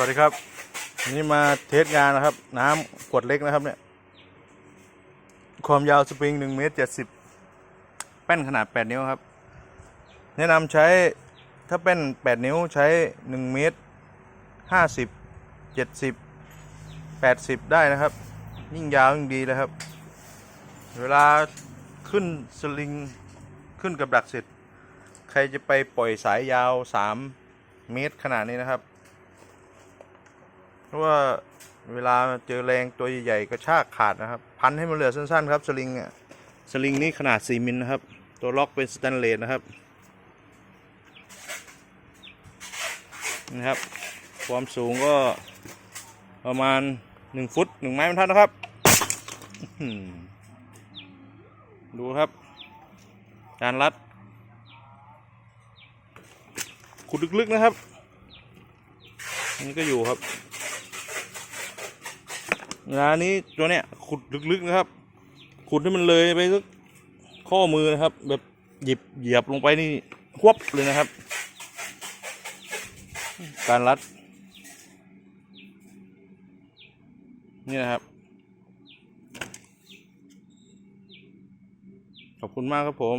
วัสดีครับ นี่มาเทสงานนะครับ น้ำขวดเล็กนะครับเนี่ย ความยาวสปริง1เมตร70แป้นขนาด8นิ้วครับ แนะนำใช้ถ้าแป้น8นิ้วใช้1เมตร50 70 80ได้นะครับ ยิ่งยาวยิ่งดีนะครับ เวลาขึ้นสลิงขึ้นกับดักเสร็จ ใครจะไปปล่อยสายยาว3เมตรขนาดนี้นะครับ เพราะว่าเวลาเจอแรงตัวใหญ่ๆก็ชากขาดนะครับ พันให้มันเหลือสั้นๆครับสลิงอะสลิงนี้ขนาด 4มิลนะครับ ตัวล็อกเป็นสแตนเลสนะครับนะครับ ความสูงก็ประมาณ 1 ฟุต 1 ไม้บรรทัดนะครับ ดูครับ การรัด ขุดลึกๆนะครับ นี่ก็อยู่ครับ เวลานี้ตัวเนี้ยขุดลึกๆนะครับ ขุดให้มันเลยไปสักข้อมือนะครับ แบบหยิบเหยียบลงไปนี่หวบเลยนะครับ การรัด นี่นะครับ ขอบคุณมากครับผม